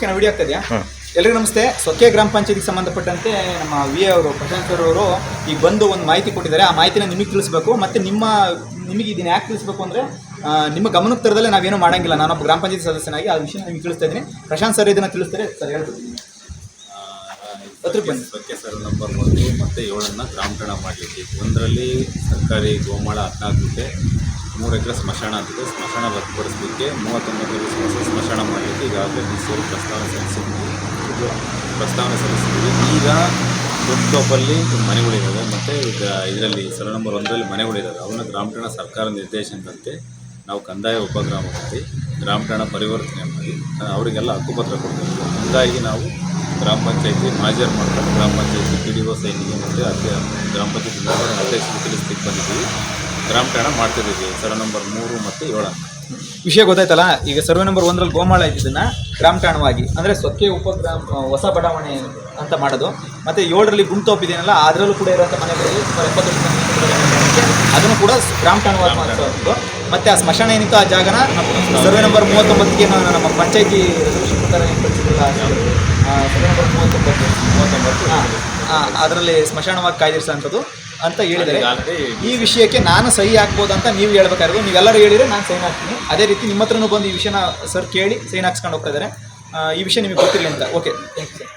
Video ಆಗ್ತಾ ಇದೆಯಾ ಹಾಂ. ಎಲ್ರಿಗೂ ನಮಸ್ತೆ. ಸೊಕ್ಕೆ ಗ್ರಾಮ ಪಂಚಾಯತಿಗೆ ಸಂಬಂಧಪಟ್ಟಂತೆ ನಮ್ಮ ವಿ ಎ ಅವರು ಪ್ರಶಾಂತ್ ಸರ್ ಅವರು ಈಗ ಬಂದು ಒಂದು ಮಾಹಿತಿ ಕೊಟ್ಟಿದ್ದಾರೆ. ಆ ಮಾಹಿತಿನ ನಿಮಗೆ ತಿಳಿಸ್ಬೇಕು. ಮತ್ತು ನಿಮ್ಮ ನಿಮಗೆ ಇದನ್ನ ಯಾಕೆ ತಿಳಿಸ್ಬೇಕು ಅಂದರೆ ನಿಮ್ಮ ಗಮನಕ್ಕೆ ತರದಲ್ಲೇ ನಾವೇನು ಮಾಡಂಗಿಲ್ಲ. ನಾನೊಬ್ಬ ಗ್ರಾಮ ಪಂಚಾಯತಿ ಸದಸ್ಯನಾಗಿ ಆ ವಿಷಯ ನಿಮಗೆ ತಿಳಿಸ್ತಾ ಇದ್ದೀನಿ. ಪ್ರಶಾಂತ್ ಸರ್ ಇದನ್ನು ತಿಳಿಸ್ತಾರೆ. ಸರ್ ಹೇಳ್ಬೋದು. ಸ್ವಚ್ಛ ಸರ್ ನಂಬರ್ ಒಂದು ಮತ್ತು ಏಳನ್ನು ಮಾಡಲಿಕ್ಕೆ. ಒಂದರಲ್ಲಿ ಸರ್ಕಾರಿ ಗೋಮಾಳ ಹದಿನಾಲ್ಕು ಗುಂಟೆ ಮೂರು ಎಕರೆ ಸ್ಮಶಾನ ಅಂತಿದೆ ಸ್ಮಶಾನ ರದ್ದುಪಡಿಸಲಿಕ್ಕೆ ಮೂವತ್ತೊಂಬತ್ತು ಹೊಸ ಸ್ಮಶಾನ ಮಾಡಲಿಕ್ಕೆ ಈಗಾಗಲೇ ಮೈಸೂರು ಅವರು ಪ್ರಸ್ತಾವನೆ ಸಲ್ಲಿಸಿದ್ದೀವಿ. ಪ್ರಸ್ತಾವನೆ ಸಲ್ಲಿಸಿದ್ದೀವಿ. ಈಗ ದೊಡ್ಡತೋಪಲ್ಲಿ ಮನೆಗಳಿದ್ದಾವೆ ಮತ್ತು ಈಗ ಇದರಲ್ಲಿ ಸಲ ನಂಬರ್ ಒಂದರಲ್ಲಿ ಮನೆಗಳಿದ್ದಾವೆ ಅವನ್ನ ಗ್ರಾಮಠಣ ಸರ್ಕಾರ ನಿರ್ದೇಶನದಂತೆ ನಾವು ಕಂದಾಯ ಉಪಗ್ರಾಮದಲ್ಲಿ ಗ್ರಾಮ ಗ್ರಾಮಠಣ ಪರಿವರ್ತನೆ ಮಾಡಿ ಅವರಿಗೆಲ್ಲ ಹಕ್ಕುಪತ್ರ ಕೊಡ್ತೀವಿ. ಹಂಗಾಗಿ ನಾವು ಗ್ರಾಮ ಪಂಚಾಯತಿ ಮಾಜರ್ ಮಾಡ್ಕೊಂಡು ಗ್ರಾಮ ಪಂಚಾಯತಿ ಪಿ ಡಿ ಒ ಸೈನಿಗೆ ಮತ್ತು ಅಧ್ಯಕ್ಷ, ಗ್ರಾಮ ಪಂಚಾಯತಿ ಅಧ್ಯಕ್ಷರು ತಿಳಿಸ್ಲಿಕ್ಕೆ ಬಂದಿದ್ದೀವಿ. ಗ್ರಾಮ ಠಾಣ ಮಾಡ್ತಿದ್ದೀವಿ. ಸರ್ವೆ ನಂಬರ್ ಮೂರು ಮತ್ತು ಏಳು. ವಿಷಯ ಗೊತ್ತಾಯ್ತಲ್ಲ? ಈಗ ಸರ್ವೆ ನಂಬರ್ ಒಂದರಲ್ಲಿ ಗೋಮಾಳ ಇದ್ದಿದ್ದನ್ನ ಗ್ರಾಮ ಠಾಣವಾಗಿ ಅಂದರೆ ಸೊಕ್ಕೆ ಉಪಗ್ರಾಮ ಗ್ರಾಮ ಹೊಸ ಬಡಾವಣೆ ಅಂತ ಮಾಡೋದು. ಮತ್ತು ಏಳರಲ್ಲಿ ಗುಂಟೋಪ್ ಇದೆಯಲ್ಲ, ಅದರಲ್ಲೂ ಕೂಡ ಇರುವಂಥ ಮನೆಗಳಲ್ಲಿ ಸುಮಾರು ಎಪ್ಪತ್ತು ವರ್ಷದ ಅದನ್ನು ಕೂಡ ಗ್ರಾಮ ಠಾಣವಾಗಿ ಮಾಡಿಸೋದು. ಮತ್ತು ಆ ಸ್ಮಶಾನ ಏನಿತ್ತು ಆ ಜಾಗನ ಸರ್ವೆ ನಂಬರ್ ಮೂವತ್ತೊಂಬತ್ತಿಗೆ ನಮ್ಮ ಪಂಚಾಯತಿ ರೆಸಲ್ಯೂಷನ್ ಪ್ರಕಾರ ಏನು ಅದರಲ್ಲಿ ಸ್ಮಶಾನವಾಗಿ ಕಾಯ್ದಿರಿಸೋಂಥದ್ದು ಅಂತ ಹೇಳಿದರೆ ಈ ವಿಷಯಕ್ಕೆ ನಾನು ಸಹಿ ಹಾಕ್ಬೋದು ಅಂತ ನೀವು ಹೇಳ್ಬೇಕಾದ್ರೆ ನೀವೆಲ್ಲರೂ ಹೇಳಿದ್ರೆ ನಾನು ಸೈನ್ ಹಾಕ್ತೀನಿ. ಅದೇ ರೀತಿ ನಿಮ್ಮ ಹತ್ರನೂ ಬಂದು ಈ ವಿಷಯನ ಸರ್ ಕೇಳಿ ಸೈನ್ ಹಾಕ್ಸ್ಕೊಂಡು ಹೋಗ್ತಾ ಇದ್ದಾರೆ. ಈ ವಿಷಯ ನಿಮಗೆ ಗೊತ್ತಿರಲಿ ಅಂತ. Okay thank you sir